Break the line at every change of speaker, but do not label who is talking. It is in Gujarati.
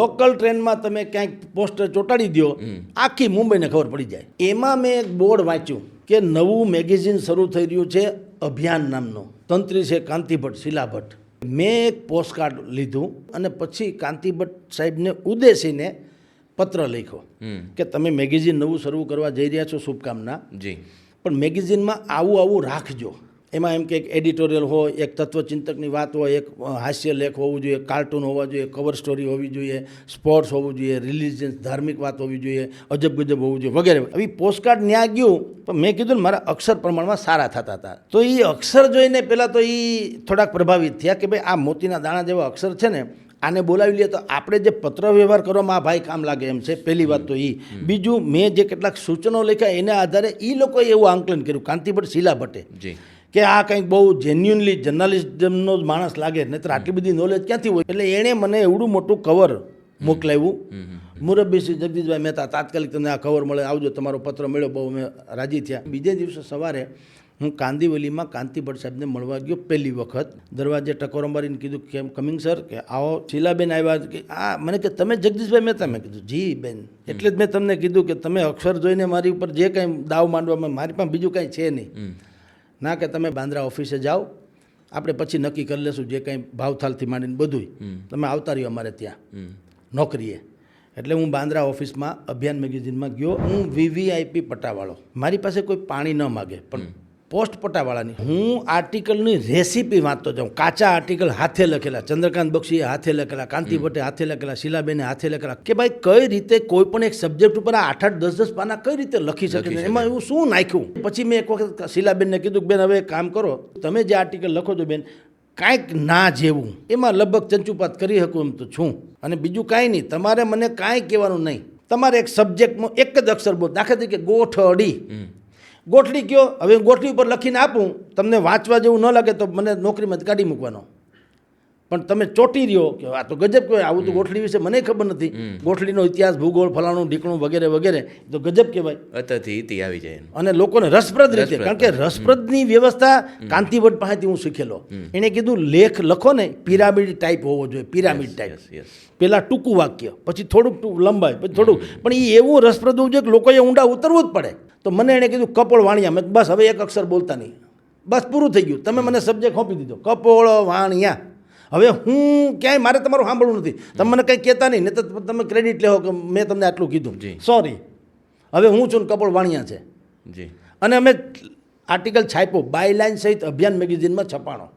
લોકલ ટ્રેનમાં તમે ક્યાંક પોસ્ટર ચોંટાડી દો આખી મુંબઈને ખબર પડી જાય. એમાં મેં એક બોર્ડ વાંચ્યું કે નવું મેગેઝિન શરૂ થઈ રહ્યું છે અભિયાન નામનું. તંત્રી છે કાંતિભટ્ટ ભટ્ટ ભટ્ટ મેં એક પોસ્ટકાર્ડ લીધું અને પછી કાંતિભટ્ટ સાહેબને ઉદ્દેશીને પત્ર લખ્યો કે તમે મેગેઝિન નવું શરૂ કરવા જઈ રહ્યા છો શુભકામના.
જી.
પણ મેગેઝિનમાં આવું આવું રાખજો. એમાં એમ કે એક એડિટોરિયલ હોય એક તત્વચિંતકની વાત હોય એક હાસ્ય લેખ હોવું જોઈએ કાર્ટૂન હોવા જોઈએ કવર સ્ટોરી હોવી જોઈએ સ્પોર્ટ્સ હોવું જોઈએ રિલિજિયન્સ ધાર્મિક વાત હોવી જોઈએ અજબ ગજબ હોવું જોઈએ વગેરે. આવી પોસ્ટકાર્ડ ન્યા ગયું પણ મેં કીધું ને મારા અક્ષર પ્રમાણમાં સારા થતા હતા. તો એ અક્ષર જોઈને પહેલાં તો એ થોડાક પ્રભાવિત થયા કે ભાઈ આ મોતીના દાણા જેવા અક્ષર છે ને આને બોલાવી લઈએ તો આપણે જે પત્ર વ્યવહાર કરવામાં આ ભાઈ કામ લાગે એમ છે પહેલી વાત તો એ બીજું મેં જે કેટલાક સૂચનો લખ્યા એના આધારે એ લોકોએ એવું આંકલન કર્યું કાંતિભટ્ટ શીલા ભટ્ટે.
જી.
કે આ કંઈક બહુ જેન્યુનલી જર્નાલિઝમનો જ માણસ લાગે નહીતર આટલી બધી નોલેજ ક્યાંથી હોય? એટલે એણે મને એવડું મોટું કવર મોકલાવ્યું. મુરબ્બી શ્રી જગદીશભાઈ મહેતા તાત્કાલિક તમને આ કવર મળે આવજો તમારો પત્ર મળ્યો બહુ અમે રાજી થયા. બીજે દિવસે સવારે હું કાંદીવલીમાં કાંતિ ભટ્ટ સાહેબને મળવા ગયો પહેલી વખત. દરવાજે ટકોરો મારીને કીધું કેમ કમિંગ સર કે આવો શીલાબેન આવ્યા કે આ મને કે તમે જગદીશભાઈ મહેતા? મેં કીધું જી બેન. એટલે જ મેં તમને કીધું કે તમે અક્ષર જોઈને મારી ઉપર જે કંઈ દાવ માંડવામાં મારી પાસે બીજું કાંઈ છે નહીં. ના કે તમે બાંદ્રા ઓફિસે જાઓ આપણે પછી નક્કી કરી લેશું જે કંઈ ભાવથાલથી માંડીને બધુંય. તમે આવતા રહ્યો અમારે ત્યાં. નોકરીએ. એટલે હું બાંદ્રા ઓફિસમાં અભિયાન મેગેઝિનમાં ગયો. હું વીવીઆઈપી પટ્ટાવાળો મારી પાસે કોઈ પાણી ન માગે પણ પોસ્ટ પટાવાળાની. હું આર્ટિકલની રેસીપી વાંચતો જાઉં. કાચા આર્ટિકલ હાથે લખેલા ચંદ્રકાંત બક્ષીએ હાથે લખેલા કાંતિ ભટ્ટે હાથે લખેલા શીલાબેને હાથે લખેલા કે ભાઈ કઈ રીતે કોઈ પણ એક સબ્જેક્ટ ઉપર આઠ આઠ દસ દસ પાના કઈ રીતે લખી શકે છે? એમાં એવું શું નાખ્યું? પછી મેં એક વખત શીલાબેનને કીધું કે બેન હવે કામ કરો. તમે જે આર્ટિકલ લખો છો બેન કાંઈક ના જેવું. એમાં લગભગ ચંચુપાત કરી શકું એમ તો છું. અને બીજું કાંઈ નહીં. તમારે મને કાંઈ કહેવાનું નહીં. તમારે એક સબ્જેક્ટમાં એક જ અક્ષર બોલ દાખલા તરીકે ગોઠડી. ગોઠડી કયો? હવે ગોઠડી ઉપર લખીને આપું. તમને વાંચવા જેવું ન લાગે તો મને નોકરીમાંથી કાઢી મૂકવાનો. પણ તમે ચોટી રહ્યો કે આ તો ગજબ કહેવાય. આવું તો ગોઠડી વિશે મને ખબર નથી. ગોઠડીનો ઇતિહાસ ભૂગોળ ફલાણું ઢીકણું વગેરે વગેરે તો ગજબ કહેવાય.
અત્યારથી ઇતિ આવી જાય
અને લોકોને રસપ્રદ રીતે કારણ કે રસપ્રદની વ્યવસ્થા કાંતિવટ પાસેથી હું શીખેલો. એણે કીધું લેખ લખો ને પિરામિડ ટાઈપ હોવો જોઈએ. પિરામિડ ટાઈપ પહેલાં ટૂંકું વાક્ય પછી થોડુંક લંબાય પછી થોડુંક. પણ એ એવું રસપ્રદ હોવું જોઈએ કે લોકોએ ઊંડા ઉતરવું જ પડે. તો મને એણે કીધું કપોળ વાણિયા. મેં બસ હવે એક અક્ષર બોલતા નહીં. બસ પૂરું થઈ ગયું. તમે મને સબ્જેક્ટ સોંપી દીધો. કપોળ વાણિયા. હવે હું ક્યાંય મારે તમારું સાંભળવું નથી. તમે મને કંઈ કહેતા નહીં ને તો તમે ક્રેડિટ લેવો કે મેં તમને આટલું કીધું.
જી.
સોરી હવે હું છું ને કપોળ વાણિયા છે.
જી.
અને અમે આર્ટિકલ છાપ્યો. બાય લાઇન સહિત અભિયાન મેગેઝિનમાં છપાણો.